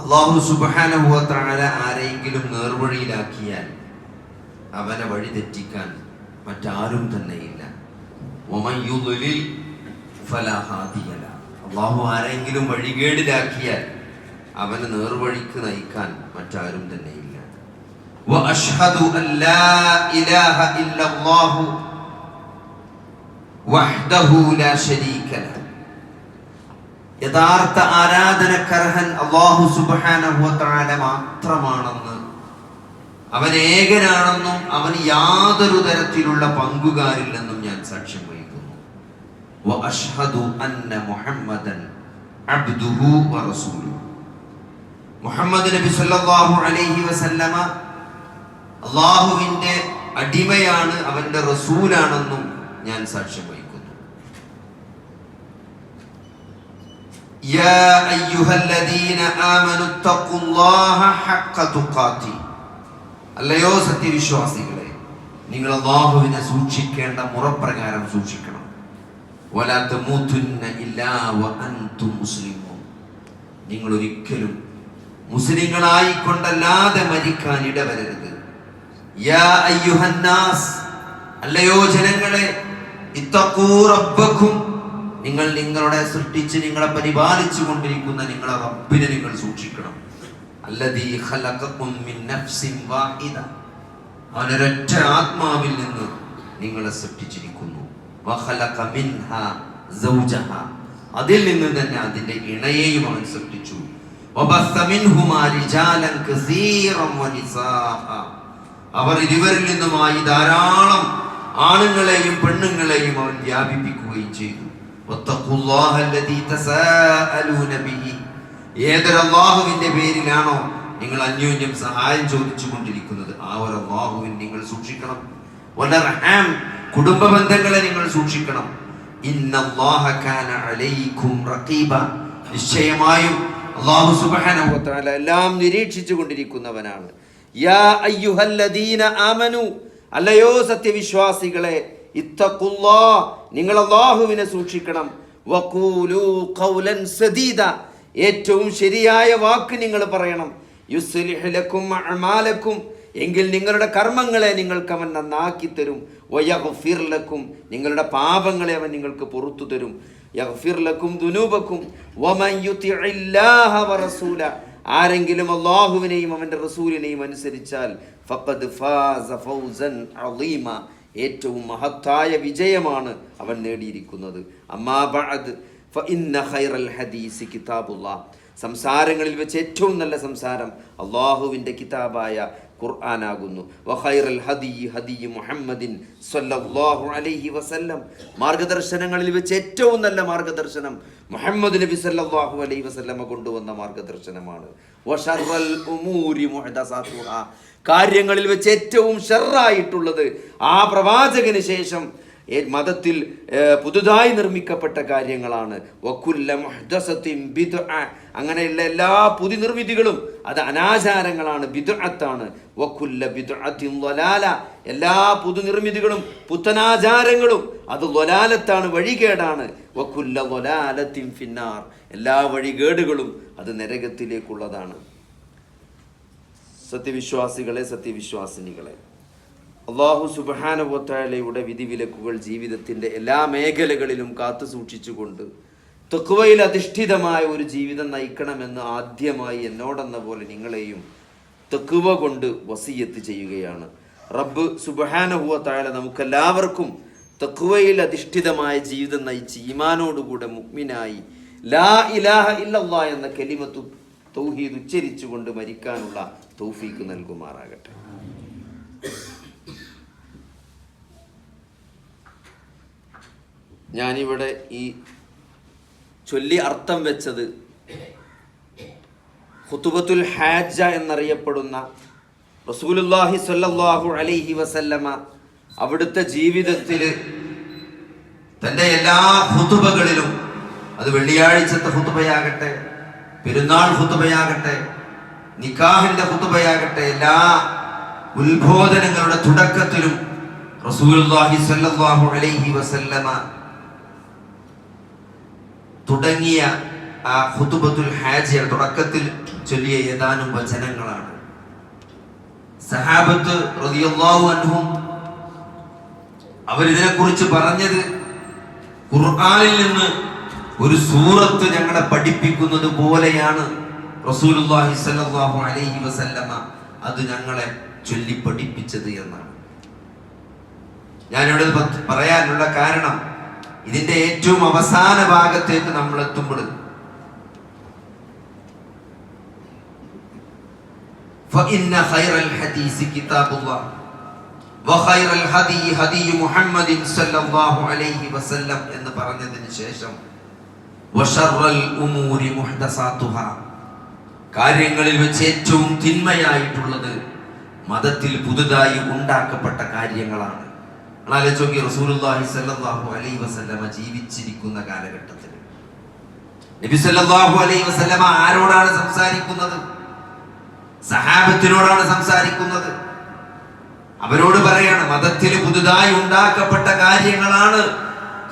അള്ളാഹു സുബാനുഭവത്താല ആരെങ്കിലും നേർവഴിയിലാക്കിയാൽ അവനെ വഴി തെറ്റിക്കാൻ മറ്റാരും തന്നെയില്ല. അള്ളാഹു ആരെങ്കിലും വഴികേടിലാക്കിയാൽ അവനെ നേർവഴിക്ക് നയിക്കാൻ മറ്റാരും തന്നെയില്ല. وأشهد أن لا إله إلا الله യഥാർത്ഥ ആരാധനക്കർഹൻ അള്ളാഹു തആല മാത്രമാണെന്ന്. അവൻ ഏകനാണെന്നും അവൻ യാതൊരു തരത്തിലുള്ള പങ്കുകാരില്ലെന്നും ഞാൻ സാക്ഷ്യം വഹിക്കുന്നു. അന്ന മുഹമ്മദൻ മുഹമ്മദ് നബി സല്ലല്ലാഹു അലൈഹി വസല്ലമ അള്ളാഹുവിന്റെ അടിമയാണ് അവന്റെ റസൂലാണെന്നും ഞാൻ സാക്ഷ്യം വഹിക്കുന്നു يا أيها الذين آمنوا اتقوا الله حق تقاته അല്ലയോ സത്യവിശ്വാസികളെ നിങ്ങൾ അള്ളാഹുവിനെ സൂക്ഷിക്കേണ്ട മുറപ്രകാരം സൂക്ഷിക്കണം വലാ തമൂതുന്ന ഇല്ലാ വഅൻതും മുസ്ലിമൂൻ നിങ്ങൾ ഒരിക്കലും മുസ്ലിങ്ങളായി കൊണ്ടല്ലാതെ മരിക്കാൻ ഇടവരരുത് യാ അയ്യുഹന്നാസ് അല്ലയോ ജനങ്ങളെ ഇത്തഖൂ റബ്ബക്കും നിങ്ങൾ നിങ്ങളുടെ സൃഷ്ടിച്ച് നിങ്ങളെ പരിപാലിച്ചു കൊണ്ടിരിക്കുന്ന നിങ്ങളെ റബ്ബിനെ നിങ്ങൾ സൂക്ഷിക്കണം. അവനൊരൊറ്റ ആത്മാവിൽ നിന്ന് നിങ്ങളെ സൃഷ്ടിച്ചിരിക്കുന്നു. അതിൽ നിന്ന് തന്നെ അതിന്റെ ഇണയെയും അവൻ സൃഷ്ടിച്ചു. അവർ ഇരുവരിൽ നിന്നുമായി ധാരാളം ആണുങ്ങളെയും പെണ്ണുങ്ങളെയും അവൻ വ്യാപിപ്പിക്കുകയും ചെയ്തു. വത്തഖുല്ലാഹ അല്ലദീ തസാഅലൂന ബിഹി. ഏതൊരു അള്ളാഹുവിന്റെ പേരിലാണോ നിങ്ങൾ അന്യോന്യം സഹായം ചോദിച്ചു കൊണ്ടിരിക്കുന്നത് ആ ഒരു അള്ളാഹുവിൻ നിങ്ങൾ സൂക്ഷിക്കണം. വലർഹാം കുടുംബ ബന്ധങ്ങളെ നിങ്ങൾ സൂക്ഷിക്കണം. നിശ്ചയമായും അള്ളാഹു തആല എല്ലാം നിരീക്ഷിച്ചു കൊണ്ടിരിക്കുന്നവനാണ് യാ അയ്യുഹല്ലദീന ആമനു. അല്ലയോ സത്യവിശ്വാസികളെ ഇത്തഖുല്ലാ നിങ്ങൾ അള്ളാഹുവിനെ സൂക്ഷിക്കണം. വഖൂലു ഖൗലൻ സദീദ ഏറ്റവും ശരിയായ വാക്ക് നിങ്ങൾ പറയണം. യുസ്ലിഹലക്കും അമാലക്കും എങ്കിൽ നിങ്ങളുടെ കർമ്മങ്ങളെ നിങ്ങൾക്ക് അവൻ നന്നാക്കി തരും. വയഫിർലക്കും നിങ്ങളുടെ പാപങ്ങളെ അവൻ നിങ്ങൾക്ക് പുറത്തു തരും. യഫിർലക്കും യുതിഇല്ലാഹ വറസൂല ആരെങ്കിലും അള്ളാഹുവിനെയും അവന്റെ റസൂലിനെയും അനുസരിച്ചാൽ ഫഖദ് ഫാസ ഫൗസൻ അളീമ ഏറ്റവും മഹത്തായ വിജയമാണ് അവൻ നേടിയിരിക്കുന്നത്. ഫഇന്ന ഖൈറൽ ഹദീസ് സംസാരങ്ങളിൽ വെച്ച് ഏറ്റവും നല്ല സംസാരം അള്ളാഹുവിന്റെ കിതാബായ ഖുർആനാകുന്നു. വഖൈറൽ മുഹമ്മദിൻ അലൈഹി വസല്ലം. മാർഗദർശനങ്ങളിൽ വെച്ച് ഏറ്റവും നല്ല മാർഗദർശനം മുഹമ്മദ് നബി സല്ലല്ലാഹു അലൈഹി വസല്ലമ കൊണ്ടുവന്ന മാർഗദർശനമാണ്. ഉമൂരി കാര്യങ്ങളിൽ വെച്ച് ഏറ്റവും ഷെറായിട്ടുള്ളത് ആ പ്രവാചകന് ശേഷം മതത്തിൽ പുതുതായി നിർമ്മിക്കപ്പെട്ട കാര്യങ്ങളാണ്. അങ്ങനെയുള്ള എല്ലാ പുതി നിർമ്മിതികളും അത് അനാചാരങ്ങളാണ് ബിദുഅത്താണ്. എല്ലാ പുതു നിർമ്മിതികളും പുത്തനാചാരങ്ങളും അത് ലൊലാലത്താണ് വഴികേടാണ്. ഫിന്നാർ. എല്ലാ വഴികേടുകളും അത് നരകത്തിലേക്കുള്ളതാണ്. സത്യവിശ്വാസികളെ സത്യവിശ്വാസിനികളെ. അള്ളാഹു സുബാനുവത്താലയുടെ വിധിവിലക്കുകൾ ജീവിതത്തിന്റെ എല്ലാ മേഖലകളിലും കാത്തു സൂക്ഷിച്ചുകൊണ്ട് തൊക്കുവയിൽ അധിഷ്ഠിതമായ ഒരു ജീവിതം നയിക്കണമെന്ന് ആദ്യമായി എന്നോടെന്ന പോലെ നിങ്ങളെയും തെക്കുവ കൊണ്ട് വസീയത്ത് ചെയ്യുകയാണ്. റബ്ബ് സുബഹാനഹുവത്തായ നമുക്കെല്ലാവർക്കും തെക്കുവയിൽ അധിഷ്ഠിതമായ ജീവിതം നയിച്ച് ഈമാനോടുകൂടെ മുഗ്മിനായി ലാ ഇലാഹ ഇല്ലല്ലാ എന്ന കെലിമത്തു തൗഹീദ് ഉച്ചരിച്ചുകൊണ്ട് മരിക്കാനുള്ള തൗഫീക്ക് നൽകുമാറാകട്ടെ. ഞാനിവിടെ ഈ ചൊല്ലി അർത്ഥം വെച്ചത് ഹുത്തുബത്തുൽ ഹാജ എന്നറിയപ്പെടുന്ന റസൂലുല്ലാഹി സ്വല്ലല്ലാഹു അലൈഹി വസല്ലമ അവിടുത്തെ ജീവിതത്തിൽ തന്റെ എല്ലാ ഹുതുബകളിലും അത് വെള്ളിയാഴ്ചത്തെ ഹുതുബയാകട്ടെ പെരുന്നാൾ ഹുതുബയാകട്ടെ നിക്കാഹിന്റെ ഹുതുബയാകട്ടെ എല്ലാ ഉത്ബോധനങ്ങളുടെ തുടക്കത്തിലും റസൂലുള്ളാഹി സല്ലല്ലാഹു അലൈഹി വസല്ലമ തുടങ്ങിയ ആ ഹുതുബത്തുൽ ഹാജിയ തുടക്കത്തിൽ ചൊല്ലിയ ഏതാനും വചനങ്ങളാണ്. സഹാബത്ത് റളിയല്ലാഹു അൻഹും അവരിതിനെ കുറിച്ച് പറഞ്ഞത് ഖുർആനിൽ നിന്ന് ഒരു സൂറത്ത് ഞങ്ങളെ പഠിപ്പിക്കുന്നത് പോലെയാണ് റസൂലുള്ളാഹി സ്വല്ലല്ലാഹു അലൈഹി വസല്ലമ അത് ഞങ്ങളെ ചൊല്ലി പഠിപ്പിച്ചത് എന്നാണ് ഞാനിവിടെ പ- പറയാനുള്ള കാരണം ഇതിന്റെ ഏറ്റവും അവസാന ഭാഗത്തേക്ക് നമ്മൾ എത്തുമ്പോൾ فإن خير الحديث كتاب الله وخير الهدي هدي محمد صلى الله عليه وسلم എന്ന് പറഞ്ഞതിന് ശേഷം وشر الأمور محدثاتها കാര്യങ്ങളിൽ വെച്ച് ഏറ്റവും തിന്മയായിട്ടുള്ളത് മതത്തിൽ പുതുതായി ഉണ്ടാക്കപ്പെട്ട കാര്യങ്ങളാണ്. ആലോചിച്ച് റസൂലുള്ളാഹി സ്വല്ലല്ലാഹു അലൈഹി വസല്ലമ ജീവിച്ചിരിക്കുന്ന കാലഘട്ടത്തിൽ. നബി സല്ലല്ലാഹു അലൈഹി വസല്ലമ ആരോടാണ് സംസാരിക്കുന്നത്? സഹാബത്തിനോടാണ് സംസാരിക്കുന്നത്? അവരോട് പറയാണ് മതത്തിൽ പുതുതായി ഉണ്ടാക്കപ്പെട്ട കാര്യങ്ങളാണ്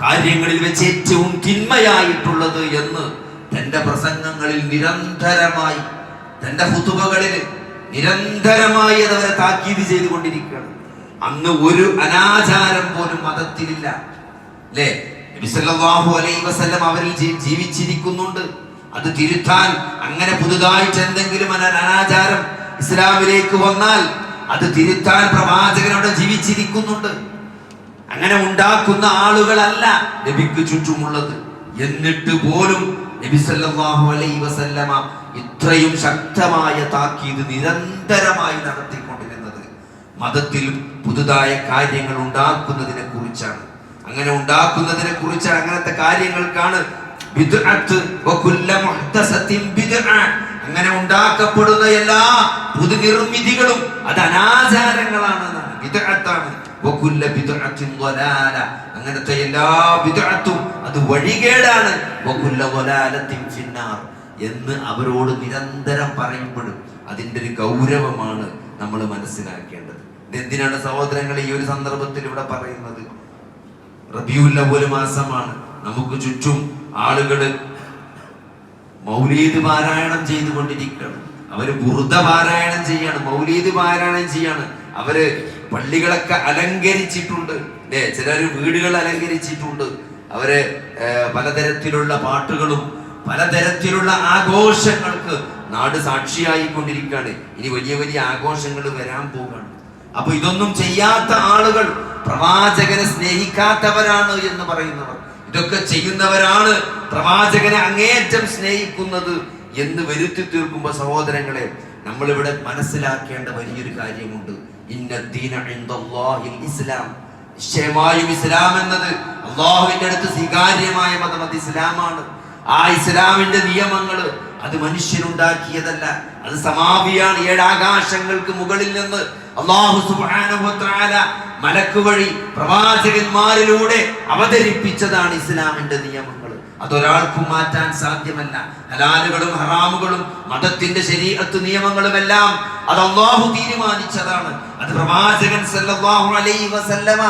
കാര്യങ്ങളിൽ വെച്ച് ഏറ്റവും തിന്മയായിട്ടുള്ളത് എന്ന് തന്റെ പ്രസംഗങ്ങളിൽ നിരന്തരമായി തന്റെ ഹുതുബകളിൽ നിരന്തരമായി അതവരെ താക്കീത് ചെയ്തുകൊണ്ടിരിക്കുകയാണ്. അന്ന് ഒരു അനാചാരം പോലും മതത്തിലില്ല. അല്ലേ? നബിസല്ലാഹു അലൈ വസല്ലം അവരിൽ ജീവിച്ചിരിക്കുന്നുണ്ട്. അത് തിരുത്താൻ അങ്ങനെ പുതുതായിട്ട് എന്തെങ്കിലും അന- അനാചാരം ഇസ്ലാമിലേക്ക് വന്നാൽ അത് തിരുത്താൻ പ്രവാചകനോട് ജീവിച്ചിരിക്കുന്നുണ്ട്. അങ്ങനെ ഉണ്ടാക്കുന്ന ആളുകളല്ല നബിക്ക് ചുറ്റുമുള്ളത് എന്നിട്ട് പോലും നബി സല്ലല്ലാഹു അലൈഹി വസല്ലമ ഇത്രയും ശക്തമായ താക്കീത് നിരന്തരമായി നടത്തിക്കൊണ്ടിരുന്നത് മതത്തിൽ പുതുതായ കാര്യങ്ങൾ ഉണ്ടാക്കുന്നതിനെ കുറിച്ചാണ് അങ്ങനെ ഉണ്ടാക്കുന്നതിനെ കുറിച്ചാണ് അങ്ങനത്തെ കാര്യങ്ങൾക്കാണ്. അങ്ങനെ ഉണ്ടാക്കപ്പെടുന്ന എല്ലാ പുതുനിർമ്മിതികളും അത് അനാചാരങ്ങളാണ് എന്നാണ്. അങ്ങനത്തെ എല്ലാ ബിദ്അത്തും അത് വഴികേടാണ്. എന്ന് അവരോട് നിരന്തരം പറയുമ്പോഴും അതിന്റെ ഒരു ഗൗരവമാണ് നമ്മൾ മനസ്സിലാക്കേണ്ടത്. ഇതെന്തിനാണ് സഹോദരങ്ങളെ ഈ ഒരു സന്ദർഭത്തിൽ ഇവിടെ പറയുന്നത്? റബിയുൽ ഒരു മാസമാണ്. നമുക്ക് ചുറ്റും ആളുകൾ മൗലീദ് പാരായണം ചെയ്തുകൊണ്ടിരിക്കുകയാണ്. അവർ ബുറുദ പാരായണം ചെയ്യാണ് മൗലീദ് പാരായണം ചെയ്യാണ്. അവർ പള്ളികളൊക്കെ അലങ്കരിച്ചിട്ടുണ്ട്. അല്ലേ ചിലർ വീടുകൾ അലങ്കരിച്ചിട്ടുണ്ട്. അവരെ പലതരത്തിലുള്ള പാട്ടുകളും പലതരത്തിലുള്ള ആഘോഷങ്ങൾക്ക് നാട് സാക്ഷിയായി കൊണ്ടിരിക്കുകയാണ് ഇനി വലിയ വലിയ ആഘോഷങ്ങൾ വരാൻ പോവുകയാണ്. അപ്പൊ ഇതൊന്നും ചെയ്യാത്ത ആളുകൾ പ്രവാചകനെ സ്നേഹിക്കാത്തവരാണ് എന്ന് പറയുന്നവർ. ഇതൊക്കെ ചെയ്യുന്നവരാണ് പ്രവാചകനെ അങ്ങേയറ്റം സ്നേഹിക്കുന്നത് എന്ന് വരുത്തി തീർക്കുമ്പോൾ സഹോദരങ്ങളെ നമ്മളിവിടെ മനസ്സിലാക്കേണ്ട വലിയൊരു കാര്യമുണ്ട്. ഇസ്ലാം. നിശ്ചയമായും ഇസ്ലാം എന്നത് അള്ളാഹുവിന്റെ അടുത്ത് സ്വീകാര്യമായ മതം അത് ഇസ്ലാമാണ്. ആ ഇസ്ലാമിന്റെ നിയമങ്ങൾ അത് മനുഷ്യനുണ്ടാക്കിയതല്ല. അത് സമാപിയാണ് ഏഴാകാശങ്ങൾക്ക് മുകളിൽ നിന്ന് അള്ളാഹു തആല മലക്ക് വഴി പ്രവാചകന്മാരിലൂടെ അവതരിപ്പിച്ചതാണ് ഇസ്ലാമിന്റെ നിയമങ്ങൾ. അതൊരാൾക്കും മാറ്റാൻ സാധ്യമല്ല. ഹലാലുകളും ഹറാമുകളും മതത്തിന്റെ ശരീഅത്ത് നിയമങ്ങളുമെല്ലാം അത് അള്ളാഹു തീരുമാനിച്ചതാണ്. അത് പ്രവാചകൻ സല്ലല്ലാഹു അലൈഹി വസല്ലമ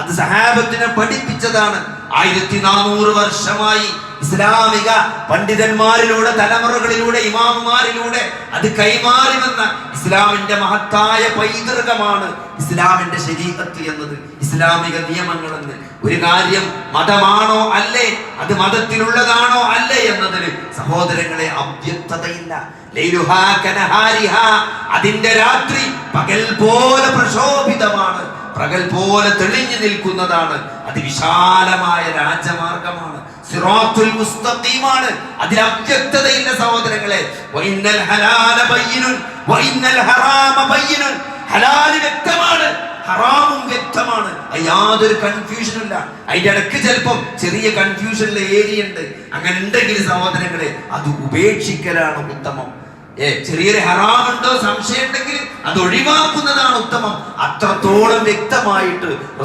അത് സഹാബത്തിനെ പഠിപ്പിച്ചതാണ്. ആയിരത്തി നാനൂറ് വർഷമായി ഇസ്ലാമിക പണ്ഡിതന്മാരിലൂടെ തലമുറകളിലൂടെ ഇമാമുമാരിലൂടെ അത് കൈമാറി വന്ന ഇസ്ലാമിന്റെ മഹത്തായ പൈതൃകമാണ് ഇസ്ലാമിന്റെ ശരീരത്ത് എന്നത് ഇസ്ലാമിക നിയമങ്ങൾ എന്ന് ഒരു കാര്യം മതമാണോ അല്ലേ? അത് മതത്തിലുള്ളതാണോ അല്ലേ എന്നതിന് സഹോദരങ്ങളെ അവ്യക്തതയില്ല. അതിന്റെ രാത്രി പകൽ പോലെ പ്രശോഭിതമാണ്. പകൽ പോലെ തെളിഞ്ഞു നിൽക്കുന്നതാണ് അതിവിശാലമായ രാജമാർഗമാണ്. സിറാത്തുൽ സഹോദരങ്ങളെ. വഇന്നൽ ഹലാല വഇന്നൽ ഹറാമ വ്യക്തമാണ് ഹറാമും വ്യക്തമാണ്. യാതൊരു കൺഫ്യൂഷനും ഇല്ല. അതിന്റെ ഇടയ്ക്ക് ചിലപ്പം ചെറിയ കൺഫ്യൂഷനിലെ ഏരിയ ഉണ്ട്. അങ്ങനെ ഉണ്ടെങ്കിൽ സഹോദരങ്ങളെ അത് ഉപേക്ഷിക്കലാണ് ഉത്തമം. ചെറിയൊരു ഹറാമുണ്ടോ സംശയം ഉണ്ടെങ്കിൽ അത് ഒഴിവാക്കുന്നതാണ് ഉത്തമം. അത്രത്തോളം വ്യക്തമായിട്ട്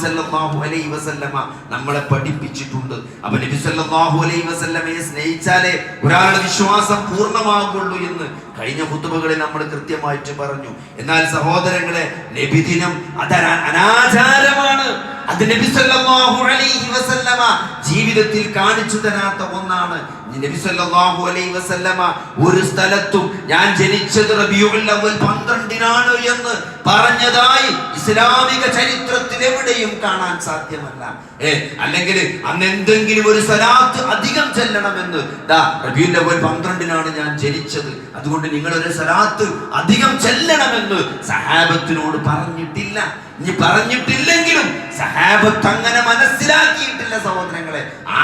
സല്ലല്ലാഹു അലൈഹി വസല്ലമ നമ്മളെ പഠിപ്പിച്ചിട്ടുണ്ട്. അപ്പൊ നബി സല്ലല്ലാഹു അലൈഹി വസല്ലമയെ സ്നേഹിച്ചാലേ ഒരാളുടെ വിശ്വാസം പൂർണമാകുള്ളൂ എന്ന് കഴിഞ്ഞ കുത്തുബകളിൽ നമ്മൾ കൃത്യമായിട്ട് പറഞ്ഞു. എന്നാൽ സഹോദരങ്ങളെ നബിദിനം അത് അനാ- അനാചാരമാണ്. അത് നബി സല്ലല്ലാഹു അലൈഹി വസല്ലമ ജീവിതത്തിൽ കാണിച്ചു തരാത്ത ഒന്നാണ്. നബി സല്ലല്ലാഹു അലൈഹി വസല്ലമ ഒരു സ്ഥലത്തും ഞാൻ ജനിച്ചത് റബിയുൽ അവൽ 12നാണ് എന്ന് പറഞ്ഞതായി ഇസ്ലാമിക ചരിത്രത്തിൽ എവിടെയും കാണാൻ സാധ്യമല്ല. ഏ അല്ലെങ്കിൽ അന്ന് എന്തെങ്കിലും ഒരു സലാത്ത് അധികം ചെല്ലണമെന്ന്. ദാ റബീഉൽ അവ്വൽ 12നാണ് ഞാൻ ജനിച്ചത്. അതുകൊണ്ട് നിങ്ങൾ ഒരു സലാത്ത് അധികം ചെല്ലണമെന്ന് സഹാബത്തിനോട് പറഞ്ഞിട്ടില്ല. ഇനി പറഞ്ഞിട്ടില്ലെങ്കിലും സഹാബത്ത് അങ്ങനെ മനസ്സിലാക്കിയിട്ടില്ല സഹോദരങ്ങളെ.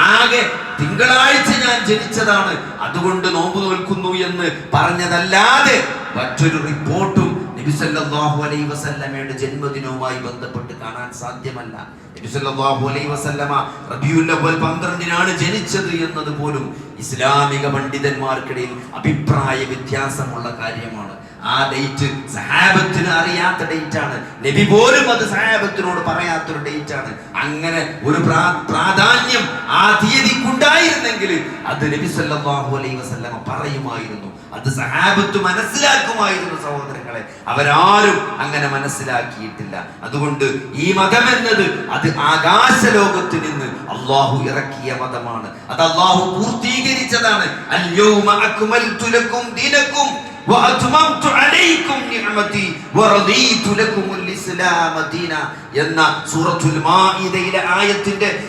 ആകെ തിങ്കളാഴ്ച ഞാൻ ജനിച്ചതാണ്. അതുകൊണ്ട് നോമ്പ് നോൽക്കുന്നു എന്ന് പറഞ്ഞതല്ലാതെ മറ്റൊരു റിപ്പോർട്ടും നബി സല്ലല്ലാഹു അലൈഹി വസല്ലമയുടെ ജന്മദിനവുമായി ബന്ധപ്പെട്ട് കാണാൻ സാധ്യമല്ല. നബി സല്ലല്ലാഹു അലൈഹി വസല്ലമ റബീഉൽ പന്ത്രണ്ടിനാണ് 12നാണ് ജനിച്ചത് എന്നത് പോലും ഇസ്ലാമിക പണ്ഡിതന്മാർക്കിടയിൽ അഭിപ്രായ വ്യത്യാസമുള്ള കാര്യമാണ്. ആ ഡേറ്റ് സഹാബത്തിന് അറിയാത്ത ഡേറ്റ് ആണ്. നബി പോലും അത് സഹാബത്തിനോട് പറയാത്തൊരു ഡേറ്റ് ആണ്. അങ്ങനെ ഒരു പ്രാ- പ്രാധാന്യം ആ തീയതിക്കുണ്ടായിരുന്നെങ്കിൽ അത് നബി സല്ലല്ലാഹു അലൈഹി വസല്ലമ പറയുമായിരുന്നു. അത് സഹാബത്ത് മനസ്സിലാക്കുമായിരുന്നു സഹോദരങ്ങളെ. അവരാരും അങ്ങനെ മനസ്സിലാക്കിയിട്ടില്ല. അതുകൊണ്ട് ഈ മതം എന്നത് അത് ആകാശ ലോകത്ത് നിന്ന് അള്ളാഹു ഇറക്കിയ മതമാണ്. അത് അള്ളാഹു സ്വീകരിച്ചതാണ്. എന്ന സൂറത്തുൽ മാഇദയിലെ ആയത്തിന്റെ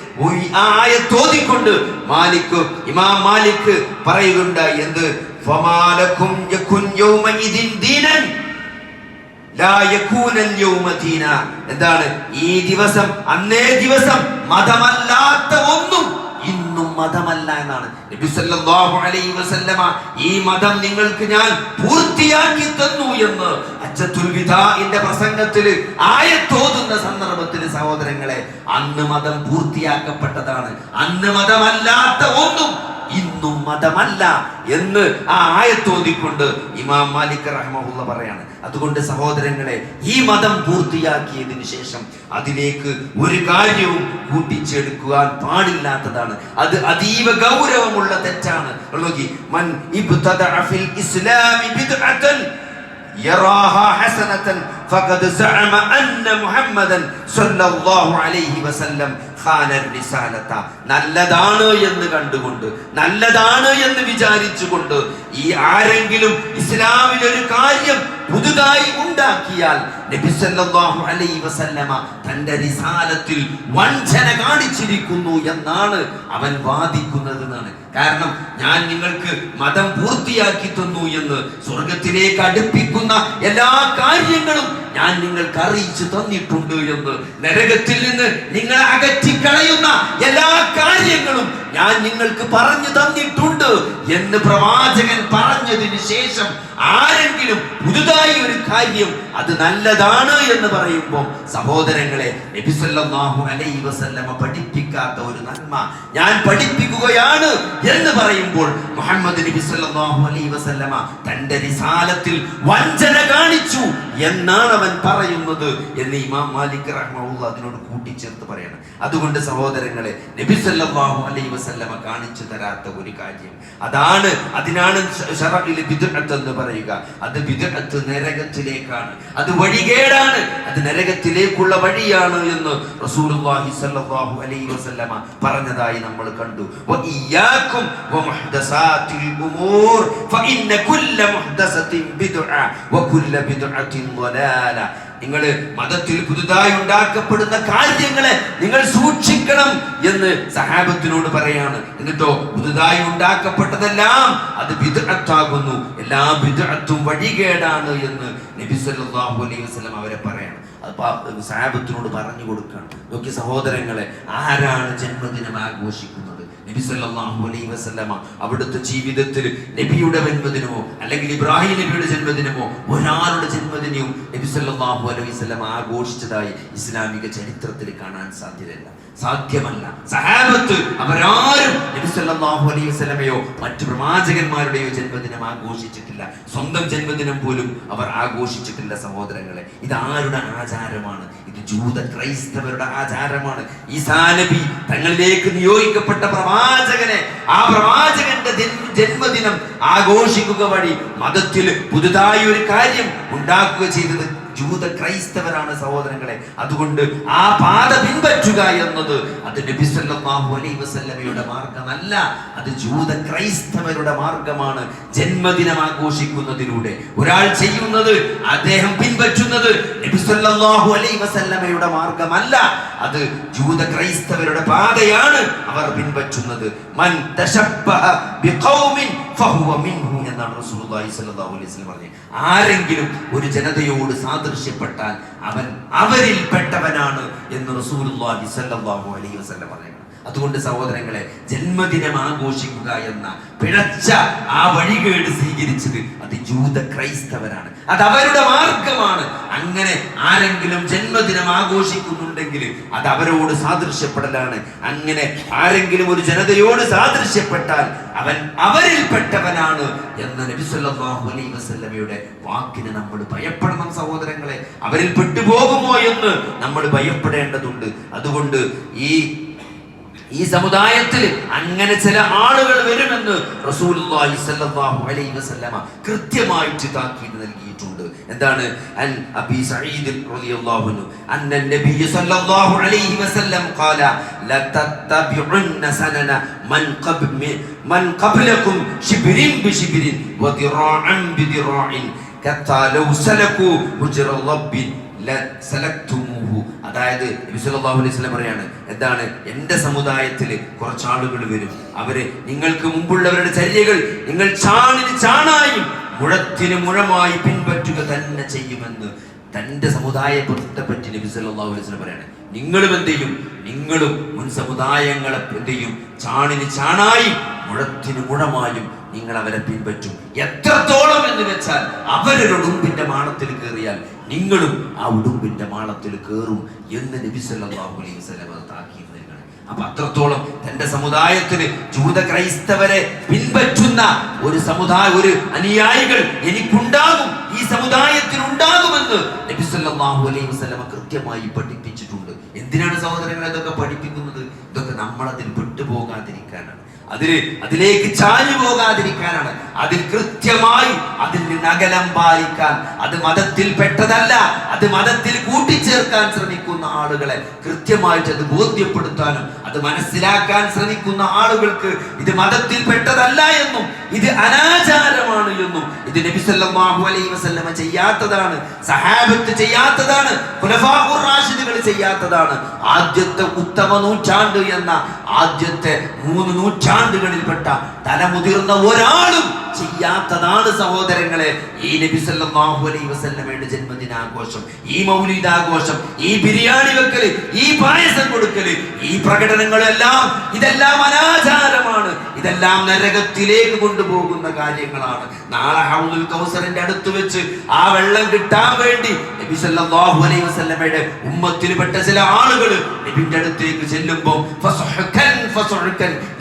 ആയത്തോതിക്കൊണ്ട് മാലിക് ഇമാം മാലിക് പറയുകയുണ്ടായി എന്ത്? യൗമഇദിൻ എന്താണ്? ഈ ദിവസം അന്നേ ദിവസം മതമല്ലാത്ത ഒന്നും ഇന്നും മതമല്ല എന്നാണ് നബി സല്ലല്ലാഹു അലൈഹി വസല്ലമ ഈ മതം നിങ്ങൾക്ക് ഞാൻ പൂർത്തിയാക്കി തന്നു എന്ന് അജ്ജത്തുൽ വിദാഇന്റെ പ്രസംഗത്തിൽ ആയത്തോതുന്ന സന്ദർഭത്തിൽ സഹോദരങ്ങളെ അന്ന് മതം പൂർത്തിയാക്കപ്പെട്ടതാണ്. അന്ന് മതമല്ലാത്ത ഒന്നും ഇന്നും മതമല്ല എന്ന് ആ ആയത്തോതിക്കൊണ്ട് ഇമാം മാലിക് റഹ്മുള്ള പറയാണ്. അതുകൊണ്ട് സഹോദരങ്ങളെ ഈ മതം പൂർത്തിയാക്കിയതിനു ശേഷം അതിലേക്ക് ഒരു കാര്യവും കൂട്ടിച്ചെടുക്കുവാൻ പാടില്ലാത്തതാണ്. അത് അതീവ ഗൗരവമുള്ള തെറ്റാണ്. നോക്കി മൻ ഫിൽ ഇസ്ലാമി يراها حسنة فقد زعم أن محمدا صلى الله عليه وسلم. റിസാലത്ത. നല്ലതാണ് എന്ന് കണ്ടുകൊണ്ട് നല്ലതാണ് എന്ന് വിചാരിച്ചുകൊണ്ട് ഈ ആരെങ്കിലും ഇസ്ലാമിൽ ഒരു കാര്യം പുതുതായി ഉണ്ടാക്കിയാൽ നബി സല്ലല്ലാഹു അലൈഹി വസല്ലമ തന്റെ റിസാലത്തിൽ വഞ്ചന കാണിച്ചിരിക്കുന്നു എന്നാണ് അവൻ വാദിക്കുന്നത് കാരണം ഞാൻ നിങ്ങൾക്ക് മതം പൂർത്തിയാക്കി തന്നു എന്ന് സ്വർഗത്തിലേക്ക് അടുപ്പിക്കുന്ന എല്ലാ കാര്യങ്ങളും ഞാൻ നിങ്ങൾക്ക് അറിയിച്ചു തന്നിട്ടുണ്ട് എന്ന് നരകത്തിൽ നിന്ന് നിങ്ങളെ അകറ്റിക്കളയുന്ന എല്ലാ കാര്യങ്ങളും ഞാൻ നിങ്ങൾക്ക് പറഞ്ഞു തന്നിട്ടുണ്ട് എന്ന് പ്രവാചകൻ പറഞ്ഞതിന് ശേഷം ആരെങ്കിലും പുതുതായി ഒരു കാര്യം അത് നല്ലതാണ് എന്ന് പറയുമ്പോൾ സഹോദരങ്ങളെ നബി സല്ലല്ലാഹു അലൈഹി വസല്ലമ പഠിപ്പിക്കാത്ത ഒരു നന്മ ഞാൻ പഠിപ്പിക്കുകയാണ് എന്ന് പറയുമ്പോൾ മുഹമ്മദ് നബി അലൈഹി വസല്ലമ തന്റെ നിസാലത്തിൽ വഞ്ചന കാണിച്ചു എന്നാണ് അവൻ പറയുന്നത് എന്ന് ഇമാം മാലിക് റഹ്മുള്ള അതിനോട് കൂട്ടിച്ചേർത്ത് പറയണം. അതുകൊണ്ട് സഹോദരങ്ങളെ നബി സല്ലല്ലാഹു അലൈഹി വസല്ലമ കാണിച്ചു തരാത്ത ഒരു കാര്യം. അതാണ് അതിനാണ് എന്ന് പറയുക. അത് ബിദ്അത്ത് നരകത്തിലേക്കാണ്. അത് വഴികേടാണ്. അത് നരകത്തിലേക്കുള്ള വഴിയാണ് എന്ന് റസൂലുള്ളാഹി സല്ലല്ലാഹു അലൈഹി വസല്ലമ പറഞ്ഞതായി നമ്മൾ കണ്ടു. വഇയ്യാക്കും വമുഹ്ദസാത്തിൽ ഉമൂർ. ഫഇന്ന കുല്ല മുഹ്ദസത്തിൻ ബിദ്അ വകുല്ല ബിദ്അത്തിൻ ളലാല നിങ്ങൾ മതത്തിൽ പുതുതായി ഉണ്ടാക്കപ്പെടുന്ന കാര്യങ്ങളെ നിങ്ങൾ സൂക്ഷിക്കണം എന്ന് സഹാബത്തിനോട് പറയാണ്. എന്നിട്ടോ പുതുതായി ഉണ്ടാക്കപ്പെട്ടതെല്ലാം അത് വിദഗ്ധാകുന്നു എല്ലാ ബിദ്അത്തും വഴികേടാണ് എന്ന് നബി സല്ലല്ലാഹു അലൈഹി വസല്ലം അവരെ പറയാണ്. അപ്പൊ സഹാബത്തിനോട് പറഞ്ഞു കൊടുക്കണം നോക്കി സഹോദരങ്ങളെ ആരാണ് ജന്മദിനം ആഘോഷിക്കുന്നത്? നബി സല്ലല്ലാഹു അലൈഹി വസല്ലമ അവിടുത്തെ ജീവിതത്തിൽ നബിയുടെ ജന്മദിനമോ അല്ലെങ്കിൽ ഇബ്രാഹിം നബിയുടെ ജന്മദിനമോ ഒരാളുടെ ജന്മദിനവും നബി സല്ലല്ലാഹു അലൈഹി വസല്ലമ ആഘോഷിച്ചതായി ഇസ്ലാമിക ചരിത്രത്തിൽ കാണാൻ സാധ്യതയില്ല. സാധ്യമല്ല. സഹാബത്ത് അവരാരും അലൈവലമയോ അലൈഹി മറ്റു പ്രവാചകന്മാരുടെയോ ജന്മദിനം ആഘോഷിച്ചിട്ടില്ല. സ്വന്തം ജന്മദിനം പോലും അവർ ആഘോഷിച്ചിട്ടില്ല സഹോദരങ്ങളെ. ഇത് ആരുടെ ആചാരമാണ്? ഇത് ജൂത ക്രൈസ്തവരുടെ ആചാരമാണ്. ഈസാ നബി തങ്ങളിലേക്ക് നിയോഗിക്കപ്പെട്ട പ്രവാചകനെ ആ പ്രവാചകന്റെ ജന്മദിനം ആഘോഷിക്കുക വഴി മതത്തിൽ പുതുതായി ഒരു കാര്യം ഉണ്ടാക്കുക ചെയ്തത് ജൂത ക്രൈസ്തവരാണ് സഹോദരങ്ങളെ. അതുകൊണ്ട് ആ പാത പിൻപറ്റുക എന്നത് അത് നബി സല്ലല്ലാഹു അലൈഹി വസല്ലമയുടെ മാർഗമല്ല അത് ജൂത ക്രൈസ്തവരുടെ മാർഗമാണ് ജന്മദിനം ആഘോഷിക്കുന്നതിലൂടെ. ഒരാൾ ചെയ്യുന്നത് അദ്ദേഹം പിൻപറ്റുന്നത് നബിസല്ലാഹു അലൈ വസല്ലമയുടെ മാർഗമല്ല അത് ജൂത ക്രൈസ്തവരുടെ പാതയാണ് അവർ പിൻപറ്റുന്നത്. മൻ മിൻഹു എന്നാണ് റസൂലുള്ളാഹി സ്വല്ലല്ലാഹു അലൈഹി വസല്ലം പറഞ്ഞത്. ആരെങ്കിലും ഒരു ജനതയോട് സാദൃശ്യപ്പെട്ടാൽ അവൻ അവരിൽ പെട്ടവനാണ് എന്ന് റസൂലുള്ളാഹി സ്വല്ലല്ലാഹു അലൈഹി വസല്ലം പറയുന്നത് അതുകൊണ്ട് സഹോദരങ്ങളെ ജന്മദിനം ആഘോഷിക്കുക എന്ന പിഴച്ച ആ വഴികേട് സ്വീകരിച്ചത് അത് ജൂത ക്രൈസ്തവരാണ് അത് അവരുടെ മാർഗമാണ്. അങ്ങനെ ആരെങ്കിലും ജന്മദിനം ആഘോഷിക്കുന്നുണ്ടെങ്കിൽ അത് അവരോട് സാദൃശ്യപ്പെടലാണ്. അങ്ങനെ ആരെങ്കിലും ഒരു ജനതയോട് സാദൃശ്യപ്പെട്ടാൽ അവൻ അവരിൽപ്പെട്ടവനാണ് എന്ന സല്ലല്ലാഹു അലൈഹി വസല്ലമയുടെ വാക്കിന് നമ്മൾ ഭയപ്പെടണം സഹോദരങ്ങളെ. അവരിൽ പെട്ടുപോകുമോ എന്ന് നമ്മൾ ഭയപ്പെടേണ്ടതുണ്ട്. അതുകൊണ്ട് ഈ ഈ സമുദായത്തിൽ അങ്ങനെ ചില ആളുകൾ വരുമെന്ന് റസൂലുള്ളാഹി സ്വല്ലല്ലാഹു അലൈഹി വസല്ലമ കൃത്യമായിട്ട് താക്കീത് നൽകിയിട്ടുണ്ട് എന്താണ് അൻ അബി സഈദ് റളിയല്ലാഹു അൻഹു അന്ന നബി സ്വല്ലല്ലാഹു അലൈഹി വസല്ലം ഖാല ലതത്തബിഉന്ന സനന മൻ ഖബ് മൻ ഖബ്ലകും ശിബ്രിൻ ബിശിബ്രിൻ വദിറാഅൻ ബിദിറാഇൻ കത്താ ലൗ സലകു ഹുജ്റ റബ്ബിൻ. അതായത് സല്ലല്ലാഹു അലൈഹി പറയാണ് എന്താണ് എന്റെ സമുദായത്തിൽ കുറച്ച് ആളുകൾ വരും. അവർ നിങ്ങൾക്ക് മുമ്പുള്ളവരുടെ ചര്യകൾ നിങ്ങൾ ചാണിന് ചാണായും മുഴത്തിന് മുഴമായി പിൻപറ്റുക തന്നെ ചെയ്യുമെന്ന് തന്റെ സമുദായത്തെ പറ്റി നബി സല്ലല്ലാഹു അലൈഹി വസല്ലം പറയാണ്. നിങ്ങളും എന്ത് ചെയ്യും? നിങ്ങളും മുൻ സമുദായങ്ങളെ എന്ത് ചെയ്യും? ചാണിന് ചാണായും മുഴത്തിന് മുഴമായും നിങ്ങൾ അവരെ പിൻപറ്റും. എത്രത്തോളം എന്ന് വെച്ചാൽ അവരൊരു ഉടുമ്പിന്റെ മാണത്തിൽ കയറിയാൽ നിങ്ങളും ആ ഉടുമ്പിന്റെ മാളത്തിൽ കയറും എന്ന് നബി സല്ലല്ലാഹു അലൈഹി നൽകണം. അപ്പൊ അത്രത്തോളം തന്റെ സമുദായത്തിന് ജൂത ക്രൈസ്തവരെ പിൻപറ്റുന്ന ഒരു സമുദായ ഒരു അനുയായികൾ എനിക്കുണ്ടാകും ഈ സമുദായത്തിനുണ്ടാകുമെന്ന് നബി സല്ലല്ലാഹു അലൈഹി വസ്ലമ കൃത്യമായി പഠിപ്പിച്ചിട്ടുണ്ട്. എന്തിനാണ് സഹോദരങ്ങളെ ഇതൊക്കെ പഠിപ്പിക്കുന്നത്? ഇതൊക്കെ നമ്മളതിൽ അതിൽ പെട്ടുപോകാതിരിക്കാനാണ്. അതിൽ അതിലേക്ക് ചാഞ്ഞു പോകാതിരിക്കാനാണ്. അതിൽ കൃത്യമായി അതിൽ നിന്ന് അകലം പാലിക്കാൻ അത് മതത്തിൽ പെട്ടതല്ല അത് മതത്തിൽ കൂട്ടിച്ചേർക്കാൻ ശ്രമിക്കുന്ന ആളുകളെ കൃത്യമായിട്ട് അത് ബോധ്യപ്പെടുത്താനും അത് മനസ്സിലാക്കാൻ ശ്രമിക്കുന്ന ആളുകൾക്ക് ഇത് മതത്തിൽ പെട്ടതല്ല എന്നും ഇത് അനാചാരമാണ് എന്നും ഇത് നബി സല്ലല്ലാഹു അലൈഹി വസല്ലമ ചെയ്യാത്തതാണ് സഹാബത്ത് ചെയ്യാത്തതാണ് റാഷിദുകൾ ചെയ്യാത്തതാണ്. ആദ്യത്തെ ഉത്തമ നൂറ്റാണ്ട് എന്ന ആദ്യത്തെ മൂന്ന് നൂറ്റാണ്ടുകളിൽപ്പെട്ട തലമുതിർന്ന ഒരാളും ചെയ്യാത്തതാണ് സഹോദരങ്ങളെ ഈ നബി സല്ലല്ലാഹു അലൈഹി വസല്ലമയുടെ ജന്മദിനാഘോഷം ഈ മൗലിദാഘോഷം ഈ ബിരിയാണി വെക്കൽ ഈ പായസം കൊടുക്കൽ ഈ പ്രകടനങ്ങളെല്ലാം ഇതെല്ലാം അനാചാരമാണ്. ഇതെല്ലാം നരകത്തിലേക്ക് കൊണ്ടുപോകുന്ന കാര്യങ്ങളാണ്. നാളെ ഹൗദുൽ കൗസറിന്റെ അടുത്ത് വെച്ച് ആ വെള്ളം കിട്ടാൻ വേണ്ടി നബി സല്ലല്ലാഹു അലൈഹി വസല്ലമയുടെ ഉമ്മത്തിൽപ്പെട്ട ചില ആളുകൾ നബിന്റെ അടുത്തേക്ക് ചെല്ലുമ്പോൾ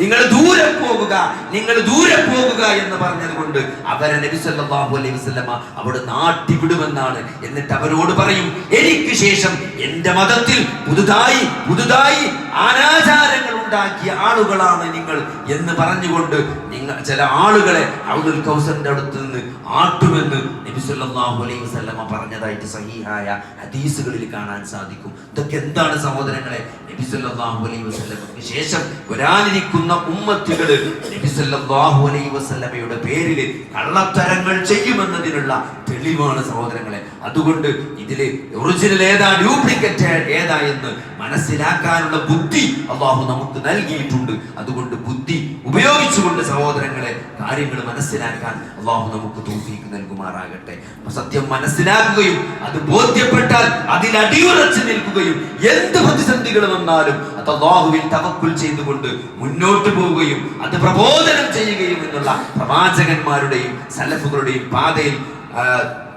നിങ്ങൾ ദൂരെ പോകുക നിങ്ങൾ ദൂരെ പോകുക എന്ന് പറഞ്ഞത് കൊണ്ട് അവരെ നബി സല്ലല്ലാഹു അലൈഹി വസല്ലമ അവിടെ നാട്ടി വിടുമെന്നാണ്. എന്നിട്ട് അവരോട് പറയും എനിക്ക് ശേഷം എന്റെ മതത്തിൽ പുതുതായി പുതുതായി അനാചാരങ്ങൾ ഉണ്ടാക്കിയ ആളുകളാണ് നിങ്ങൾ എന്ന് പറഞ്ഞുകൊണ്ട് നിങ്ങൾ ചില ആളുകളെ അബ്ദുൽ കൗസറിന്റെ അടുത്ത് നിന്ന് ആട്ടുമെന്ന് നബി സല്ലല്ലാഹു അലൈഹി വസല്ലമ പറഞ്ഞതായിട്ട് സഹീഹായ ഹദീസുകളിൽ കാണാൻ സാധിക്കും. ഇതൊക്കെ എന്താണ് സഹോദരങ്ങളെ? നബി സല്ലല്ലാഹു അലൈഹി വസല്ലമയ്ക്ക് ശേഷം വരാനിരിക്കുന്ന ഉമ്മത്തുകൾ നബി സല്ലല്ലാഹു അലൈഹി വസല്ലമയുടെ പേരിൽ കള്ളത്തരങ്ങൾ ചെയ്യുമെന്നതിനുള്ള തെളിവാണ് സഹോദരങ്ങളെ. അതുകൊണ്ട് ഇതിലെ ഒറിജിനൽ ഏതാ ഡ്യൂപ്ലിക്കറ്റ് ഏതാ എന്ന് മനസ്സിലാക്കാനുള്ള ബുദ്ധി അള്ളാഹു നമുക്ക് നൽകിയിട്ടുണ്ട്. അതുകൊണ്ട് ബുദ്ധി ഉപയോഗിച്ചുകൊണ്ട് സഹോദരങ്ങളെ കാര്യങ്ങൾ മനസ്സിലാക്കാൻ അള്ളാഹു നമുക്ക് തോഫീക്ക് നൽകുമാറാകട്ടെ. സത്യം മനസ്സിലാക്കുകയും അത് ബോധ്യപ്പെട്ടാൽ അതിൽ അടിയുറച്ചു നിൽക്കുകയും എന്ത് പ്രതിസന്ധികൾ വന്നാലും അത് അള്ളാഹുവിൽ തവക്കുൽ ചെയ്തുകൊണ്ട് മുന്നോട്ട് പോവുകയും അത് പ്രബോധനം ചെയ്യുകയും എന്നുള്ള പ്രവാചകന്മാരുടെയും സലഫുകളുടെയും പാതയിൽ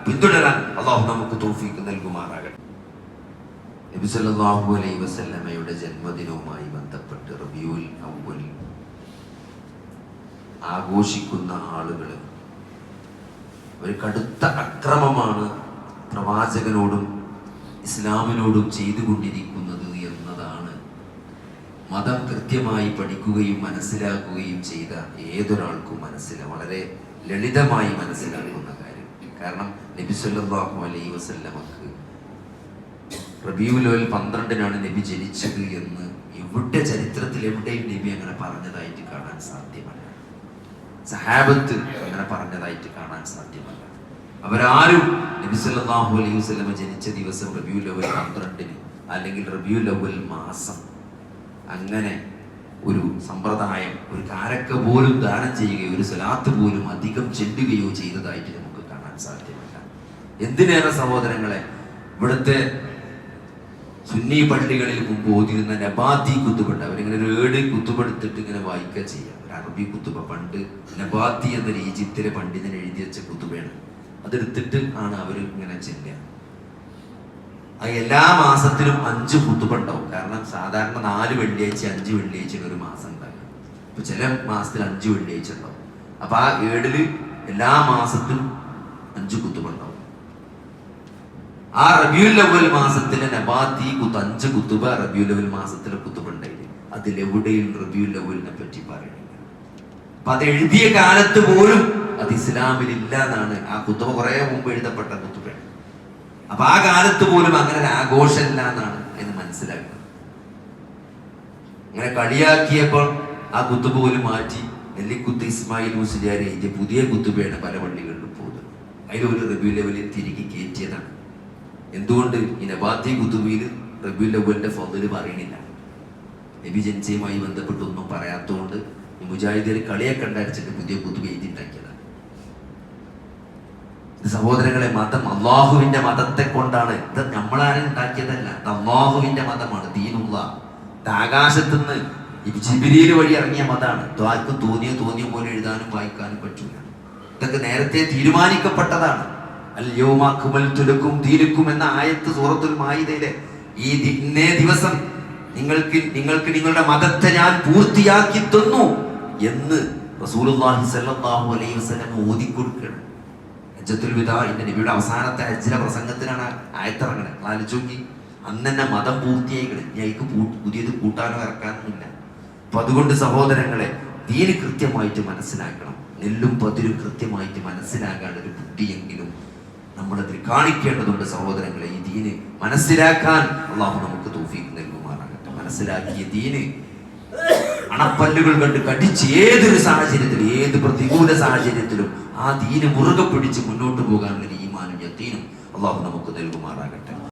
പിന്തുടരാൻ അള്ളാഹു നമുക്ക് തോഫീക്ക് നൽകുമാറാകട്ടെ. നബി സല്ലല്ലാഹു അലൈഹി വസല്ലമയുടെ ജന്മദിനവുമായി ബന്ധപ്പെട്ട് റബിയുൽ അവ്വൽ ആഘോഷിക്കുന്ന ആളുകൾ ഒരു കടുത്ത അക്രമമാണ് പ്രവാചകനോടും ഇസ്ലാമിനോടും ചെയ്തുകൊണ്ടിരിക്കുന്നത് എന്നതാണ് മതം കൃത്യമായി പഠിക്കുകയും മനസ്സിലാക്കുകയും ചെയ്ത ഏതൊരാൾക്കും മനസ്സിലാ വളരെ ലളിതമായി മനസ്സിലാക്കുന്ന കാര്യം. കാരണം നബി സല്ലല്ലാഹു അലൈഹി വസല്ലമക്ക് റബീഉൽ പന്ത്രണ്ടിനാണ് നബി ജനിച്ചത് എന്ന് എവിടെ ചരിത്രത്തിൽ എവിടെയും നബി അങ്ങനെ പറഞ്ഞതായിട്ട് കാണാൻ സാധ്യമല്ല. സഹാബത്ത് അങ്ങനെ പറഞ്ഞതായിട്ട് കാണാൻ സാധ്യമല്ല. അവരാരും നബി സല്ലല്ലാഹു അലൈഹി വസല്ലമ ജനിച്ച ദിവസം റബിയുൽ അവൽ പന്ത്രണ്ടിന് അല്ലെങ്കിൽ അവൽ മാസം അങ്ങനെ ഒരു സമ്പ്രദായം ഒരു കാരക്ക പോലും ദാനം ചെയ്യുകയോ ഒരു സലാത്ത് പോലും അധികം ചെല്ലുകയോ ചെയ്തതായിട്ട് എന്തിനേറെ സഹോദരങ്ങളെ ഇവിടുത്തെ സുന്നി പള്ളികളിൽ മുമ്പ് ഓതിരുന്ന നബാത്തി കുത്തുബുണ്ട്. അവരിങ്ങനെ ഒരു ഏട് കുത്തുബെടുത്തിട്ട് ഇങ്ങനെ വായിക്കുക ചെയ്യാം. ഒരു അറബി കുത്തുപ പണ്ട് നബാത്തി എന്ന ഈജിപ്തിലെ പണ്ഡിതൻ എഴുതി വെച്ച കുത്തുബയാണ്. അതെടുത്തിട്ട് ആണ് അവർ ഇങ്ങനെ ചെല്ലുക. എല്ലാ മാസത്തിലും അഞ്ച് കുത്തുബ ഉണ്ടാവും കാരണം സാധാരണ നാല് വെള്ളിയാഴ്ച അഞ്ച് വെള്ളിയാഴ്ച ഒരു മാസം ഉണ്ടാകും അപ്പൊ ചില മാസത്തിൽ അഞ്ച് വെള്ളിയാഴ്ച ഉണ്ടാവും. അപ്പൊ ആ ഏടിൽ എല്ലാ മാസത്തിലും അഞ്ച് കുത്തുബ ഉണ്ടാവും ആ റബിയുൽ അവൽ മാസത്തിലെ നബാത്തി കുത്ത് അഞ്ച് കുത്തുബ അവൽ മാസത്തിലെ കുത്തുബ അതിലെവിടെയും റബിയുൽ അവലിനെ പറ്റി പറയുന്നില്ല അപ്പൊ അത് എഴുതിയ കാലത്ത് പോലും അത് ഇസ്ലാമിൽ ഇല്ല എന്നാണ് ആ കുത്തുബ കുറെ മുമ്പ് എഴുതപ്പെട്ട കുത്തുബയാണ്. അപ്പൊ ആ കാലത്ത് പോലും അങ്ങനെ ഒരു ആഘോഷമില്ല എന്നാണ് എന്ന് മനസ്സിലാക്കുന്നത് അങ്ങനെ കളിയാക്കിയപ്പോൾ ആ കുത്തുബ പോലും മാറ്റി നെല്ലിക്കുത്ത് ഇസ്മായിൽ മുസ്ലിയാരെ എഴുതിയ പുതിയ കുത്തുബയാണ് പല പള്ളികളിലും പോകുന്നത്. അതിലൊരു ഒരു റബിയുൽ ലെവലിൽ തിരികെ കയറ്റിയതാണ്. എന്തുകൊണ്ട് ഈ നബാത്തി കുതുബിയിൽ റബിയുൽ ലെവലിന്റെ ഫضൽ പറയണില്ല? നബി ജനിച്ചയുമായി ബന്ധപ്പെട്ടൊന്നും പറയാത്തതുകൊണ്ട് ഈ മുജാഹിദിൽ കളിയൊക്കെ ഉണ്ടായിരിച്ചിട്ട് പുതിയ കുതുബി എഴുതി ഉണ്ടാക്കിയതാണ് സഹോദരങ്ങളെ മതം അള്ളാഹുവിന്റെ മതത്തെ കൊണ്ടാണ്. ഇത് നമ്മളാരും ഉണ്ടാക്കിയതല്ല. അള്ളാഹുവിന്റെ മതമാണ്. ദീനുള്ള. ഇത് ആകാശത്തുനിന്ന് ഈ ജിബിലിയിൽ വഴി ഇറങ്ങിയ മതമാണ്. ആർക്കും തോന്നിയ തോന്നിയ പോലെ എഴുതാനും വായിക്കാനും പറ്റൂല. ഇതൊക്കെ നേരത്തെ തീരുമാനിക്കപ്പെട്ടതാണ്. അല്യോമാക്കുമൽ തുലക്കും തീരുക്കും എന്ന ആയത്ത് സൂറത്തുൽ മായിതയിലെ ഈ ഇന്നേ ദിവസം നിങ്ങൾക്ക് നിങ്ങൾക്ക് നിങ്ങളുടെ മതത്തെ ഞാൻ പൂർത്തിയാക്കി തന്നു എന്ന് റസൂലുള്ളാഹി സ്വല്ലല്ലാഹു അലൈഹി വസല്ലം ഓതിക്കൊടുക്കണം ഹജ്ജത്തുൽ വിദാഇന്റെ നബിയുടെ അവസാനത്തെ ഹജ്ജിലെ പ്രസംഗത്തിനാണ് ആയത്തിറങ്ങണേ ആലോചിച്ച് നോക്കി അന്ന് തന്നെ മതം പൂർത്തിയായിക്കണേ. ഞങ്ങൾക്ക് പുതിയത് കൂട്ടാനോ ഇറക്കാനൊന്നുമില്ല. അപ്പൊ അതുകൊണ്ട് സഹോദരങ്ങളെ ദീന് കൃത്യമായിട്ട് മനസ്സിലാക്കണം. നെല്ലും പതിരും കൃത്യമായിട്ട് മനസ്സിലാക്കാൻ ഒരു ബുദ്ധിയെങ്കിലും നമ്മളതിൽ കാണിക്കേണ്ടതുണ്ട് സഹോദരങ്ങളെ ഈ ദീന് മനസ്സിലാക്കാൻ അള്ളാഹു നമുക്ക് തോഫീക്ക് നൽകുമാറാകട്ടെ. മനസ്സിലാക്കിയ ദീന് അണപ്പല്ലുകൾ കണ്ട് കടിച്ച് ഏതൊരു സാഹചര്യത്തിലും ഏത് പ്രതികൂല സാഹചര്യത്തിലും ആ ദീന് മുറുകെ പിടിച്ച് മുന്നോട്ട് പോകാനുള്ള ഈമാനും യത്തീനും അള്ളാഹു നമുക്ക് നൽകുമാറാകട്ടെ.